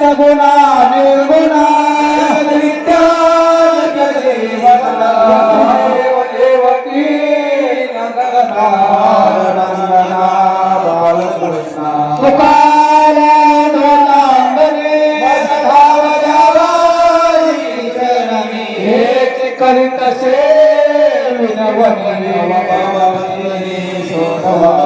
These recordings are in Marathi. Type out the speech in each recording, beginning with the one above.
सगुणा निर्गुणा नित्यानंद देवता देव देवकी नंदना नंदना बालकृष्णा तुकाला धोतांबरे धावजावाई चरणी हेच करीत से विनवणी सकल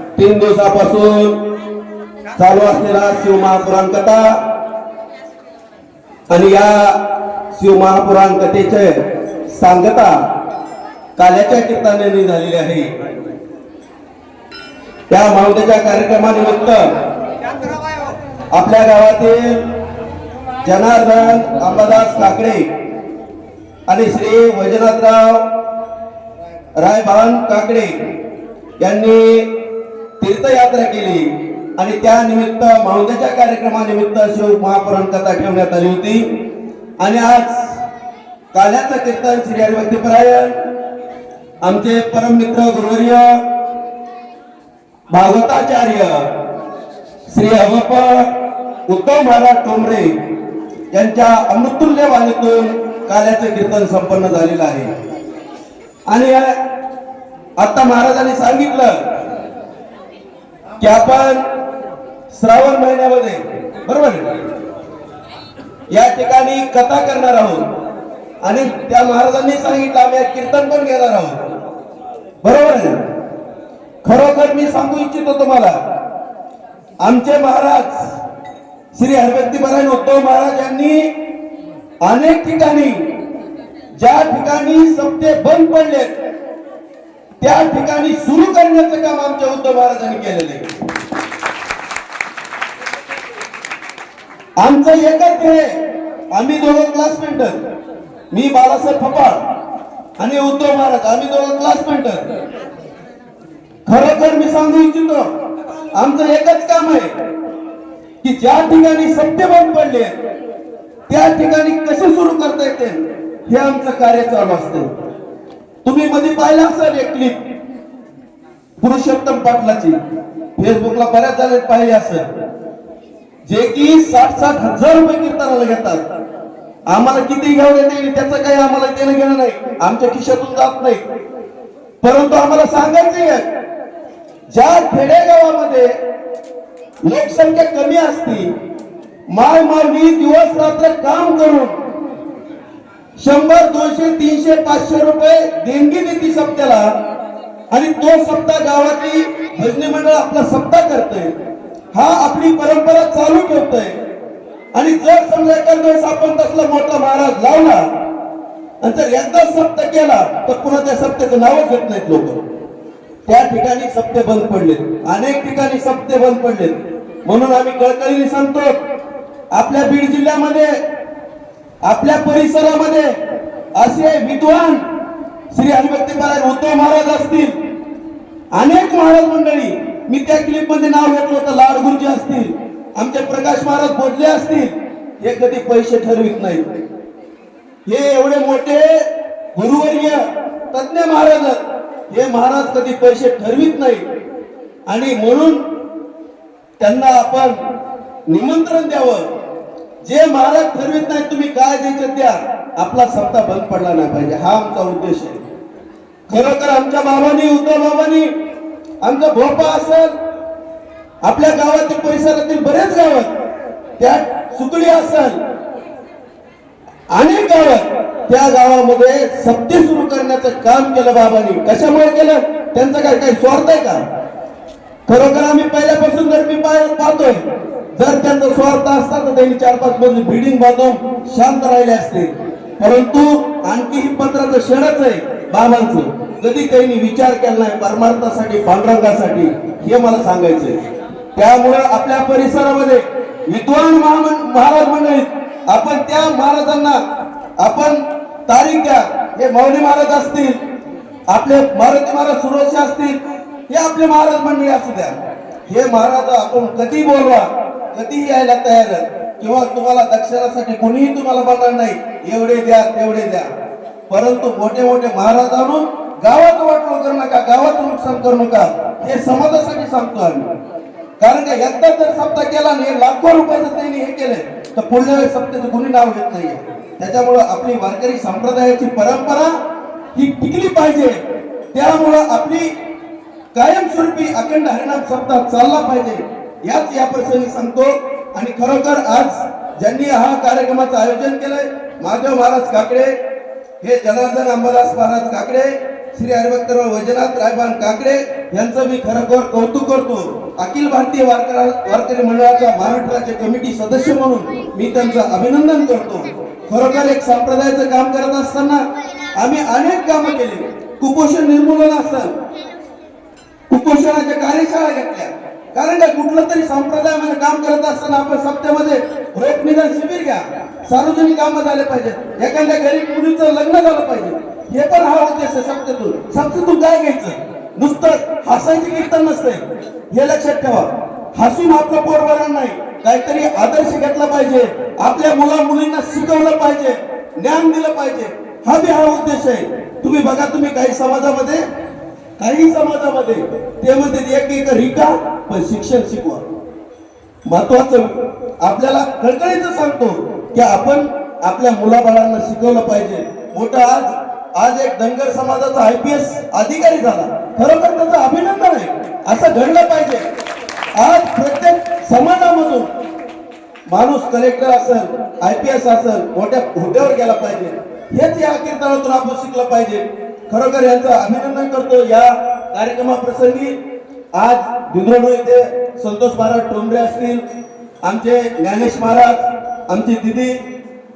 तीन दिवसापासून चालू असलेला शिवमहापुराण कथा आणि या शिवमहापुराण कथेचे सांगता काल्याच्या कीर्तनाने झालेली आहे. त्या मावद्याच्या कार्यक्रमानिमित्त आपल्या गावातील जनार्दन अंबादास काकडे आणि श्री वैजनाथराव रायभान काकडे यांनी तीर्थयात्रा केली आणि त्या निमित्त कार्यक्रमानिमित्त शिव महापुराण कथा ठेवण्यात आली होती. आणि आज काल्याचं कीर्तन श्री हरिभक्तीपरायण आमचे परममित्र गुरुवर्य भागवताचार्य श्री अवप उत्तम महाराज टोंबरे यांच्या अमृतुल्य वाणीतून काल्याचं कीर्तन संपन्न झालेलं आहे. आणि आता महाराजांनी सांगितलं की आपण श्रावण महिन्यामध्ये बरोबर? या ठिकाणी कथा करणार आहोत. आणि त्या महाराजांनी सांगितलं आम्ही कीर्तन पण घेणार आहोत. बरोबर आहे खरोखर मी सांगू इच्छितो तुम्हाला आमचे महाराज श्री हरभक्तीपरायण उद्धव महाराज यांनी अनेक ठिकाणी ज्या ठिकाणी सप्ते बंद पडलेत त्या ठिकाणी सुरू करण्याचं काम आमच्या उद्धव महाराजांनी केलेलं आहे. आमचं एकच आहे आम्ही दोघं क्लासमेट मी बाळासाहेब फपाळ आणि उद्धव महाराज आम्ही दोघं क्लासमेट खरोखर मी सांगू इच्छितो आमचं एकच काम आहे की ज्या ठिकाणी सत्य बंद पडले त्या ठिकाणी कसे सुरू करता येते हे आमचं कार्य चालू असते. तुम्ही मध्ये पाहिलं असेल एक क्लिप पुरुषोत्तम पाटलाची. फेसबुकला बऱ्याच जणांनी पाहिली असेल. जे की साठ साठ हजार रुपये कीर्तनाला घेतात. आम्हाला किती घेऊन येते त्याचं काही आम्हाला देणं घेणं नाही. आमच्या खिशातून जात नाही. परंतु आम्हाला सांगायचं आहे ज्या खेडेगावामध्ये लोकसंख्या कमी असती माय माऊली दिवस रात्र काम करून शंभर दोनशे तीनशे पाचशे रुपये देणगी देते सप्त्याला आणि तो सप्ताह गावातली भजनी मंडळ आपला सप्ताह करतोय. हा आपली परंपरा चालू ठेवतोय. आणि जर समजा एखाद्या वेळेस आपण तसला मोठा महाराज लावला आणि जर एकदा सप्त केला तर पुन्हा त्या सप्त्याचं नावच घेत नाहीत लोक. त्या ठिकाणी सप्ते बंद पडले अनेक ठिकाणी सप्ते बंद पडले म्हणून आम्ही कळकळीने सांगतो आपल्या बीड जिल्ह्यामध्ये आपल्या परिसरामध्ये असे विद्वान श्री हरिभक्ती महाराज उद्धव महाराज असतील अनेक महाराज मंडळी मी त्या क्लिपमध्ये नाव घेतलं होतं लाड गुरुजी असतील आमचे प्रकाश महाराज बोधले असतील हे कधी पैसे ठरवित नाहीत. हे एवढे मोठे गुरुवर्य तज्ञ महाराज हे महाराज कधी पैसे ठरवित नाही आणि म्हणून त्यांना आपण निमंत्रण द्यावं. जे मालक ठरवित नाही तुम्ही काय द्यायचं द्या आपला सत्ता बंद पडला नाही पाहिजे. हा आमचा उद्देश आहे. खरोखर आमच्या बाबांनी उद्धव बाबांनी आमचा भोपा असेल आपल्या गावातील परिसरातील बरेच गावात त्या सुकडी असेल अनेक गावात त्या गावामध्ये सत्य सुरू करण्याचं काम केलं बाबांनी. कशामुळे केलं? त्यांचं काय काही स्वार्थ आहे का? खरोखर आम्ही पहिल्यापासून जर मी पाहतोय जर त्यांचा स्वार्थ असता तर त्यांनी चार पाच मजली बिल्डिंग बांधून शांत राहिले असते. परंतु आणखी ही पत्राचं क्षणच आहे बाबांचं. कधी त्यांनी विचार केला नाही परमार्थासाठी पांडुरंगासाठी हे मला सांगायचंय त्यामुळं आपल्या परिसरामध्ये विद्वान महामं- महाराज मंडळीत आपण त्या महाराजांना आपण तारीख द्या. हे मौली महाराज असतील आपले मारुती महाराज सुरक्षा असतील हे आपले महाराज मंडळी असू द्या. हे महाराज आपण कधी बोलवा? कधीही यायला तयार किंवा तुम्हाला दक्षिणासाठी कोणीही तुम्हाला बघणार नाही एवढे द्या तेवढे द्या. परंतु मोठे मोठे महाराज आणून गावात वाटलो करू नका गावात नुकसान करू नका. हे समाजासाठी सांगतो आम्ही. कारण का यंदा जर सप्ताह केला नाही लाखो रुपयाचं त्यांनी हे केले तर पुढल्या वेळेस सप्त्याचं कोणी नाव घेत नाहीये. त्याच्यामुळं आपली वारकरी संप्रदायाची परंपरा ही टिकली पाहिजे. त्यामुळं आपली कायमस्वरूपी अखंड हरिणाम सप्ताह चालला पाहिजे. याच या प्रसंगी सांगतो. आणि खरोखर आज ज्यांनी हा कार्यक्रमाचं आयोजन केलंय माधव महाराज काकडे हे जनार्दन अंबादास महाराज काकडे श्री हरिभक्तराव वैजनाथ रायबान काकडे यांचं मी खरोखर कौतुक करतो. अखिल भारतीय वारकरा वारकरी मंडळाच्या महाराष्ट्राचे कमिटी सदस्य म्हणून मी त्यांचं अभिनंदन करतो. खरोखर एक संप्रदायाचं काम करत असताना आम्ही अनेक कामं केली. कुपोषण निर्मूलन असताना कुपोषणाच्या कार्यशाळा घेतल्या. कारण काय कुठलं तरी संप्रदायामध्ये काम करत असताना आपण सप्त्यामध्ये रोग निदान शिबिर घ्या. सार्वजनिक कामं झाले पाहिजेत. एखाद्या गरीब मुलीचं लग्न झालं पाहिजे. हे पण हा उद्देश आहे सप्तेतून सप्तेतून काय घ्यायचं? नुसतं हसायची कीर्तन नसते हे लक्षात ठेवा. हसून आपलं पोट भरणार नाही. काहीतरी आदर्श घेतला पाहिजे. आपल्या मुला मुलींना शिकवलं पाहिजे. ज्ञान दिलं पाहिजे. हा बी हा उद्देश आहे. तुम्ही बघा तुम्ही काही समाजामध्ये काही समाजामध्ये ते म्हणते एक एक रिका पण शिक्षण शिकवा. महत्वाचं आपल्याला कळकळीचं सांगतो की आपण आपल्या मुलाबाळांना शिकवलं पाहिजे. मोठा आज आज एक धनगर समाजाचा आय पी एस अधिकारी झाला. खरोखर त्याचं अभिनंदन आहे. असं घडलं पाहिजे. आज प्रत्येक समाजामधून माणूस कलेक्टर असेल आय पी एस असेल मोठ्या हुद्द्यावर गेला पाहिजे. हेच या कीर्तनातून आपण शिकलं पाहिजे. खरोखर यांचं अभिनंदन करतो. या कार्यक्रमाप्रसंगी आज दिंद्रोडो इथे संतोष महाराज टोंबरे असतील आमचे ज्ञानेश महाराज आमची दिदी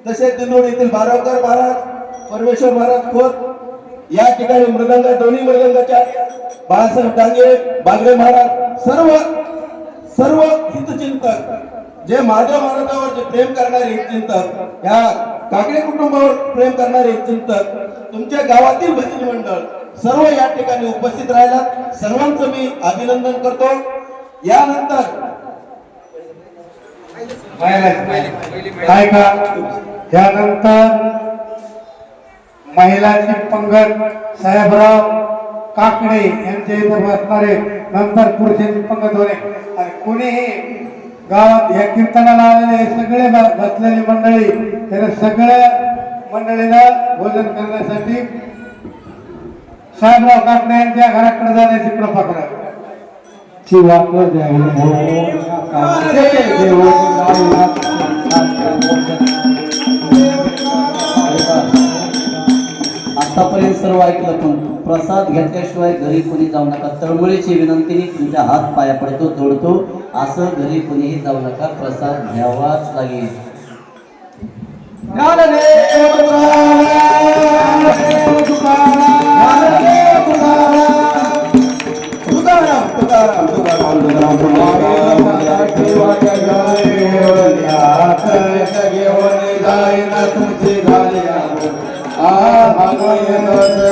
तसेच दिंडोड येथील बारावकर महाराज परमेश्वर महाराज खोत या ठिकाणी मृदंग दोन्ही मृदंगाच्या बाळासाहेब डांगे बागडे महाराज सर्व सर्व हितचिंतक जे महादेव महाराजावर जे प्रेम करणारे हितचिंतक या काकडे कुटुंबावर प्रेम करणारे हितचिंतक तुमच्या गावातील भजनी मंडळ सर्व या ठिकाणी उपस्थित राहिला सर्वांचं मी अभिनंदन करतो. यानंतर काय का त्यानंतर महिलांची पंगत साहेबराव काकडे यांच्या इथे बसणारे नंतर पुरुषांची पंगत होणे. आणि कुणीही गावात या कीर्तनाला आलेले सगळे बसलेली मंडळी त्याने सगळ्या मंडळीला भोजन करण्यासाठी साहेबराव काकडे यांच्या घराकडे जाण्याची कृपा करा. शिवाकडे द्यावी. हो. आतापर्यंत सर्व ऐकलं पण प्रसाद घेतल्याशिवाय घरी कोणी जाऊ नका. तळमळीची विनंती तुमच्या हात पाया पडतो जोडतो असं घरी कोणीही जाऊ नका. प्रसाद घ्यावाच लागेल. तुमची झाली आ भगवंत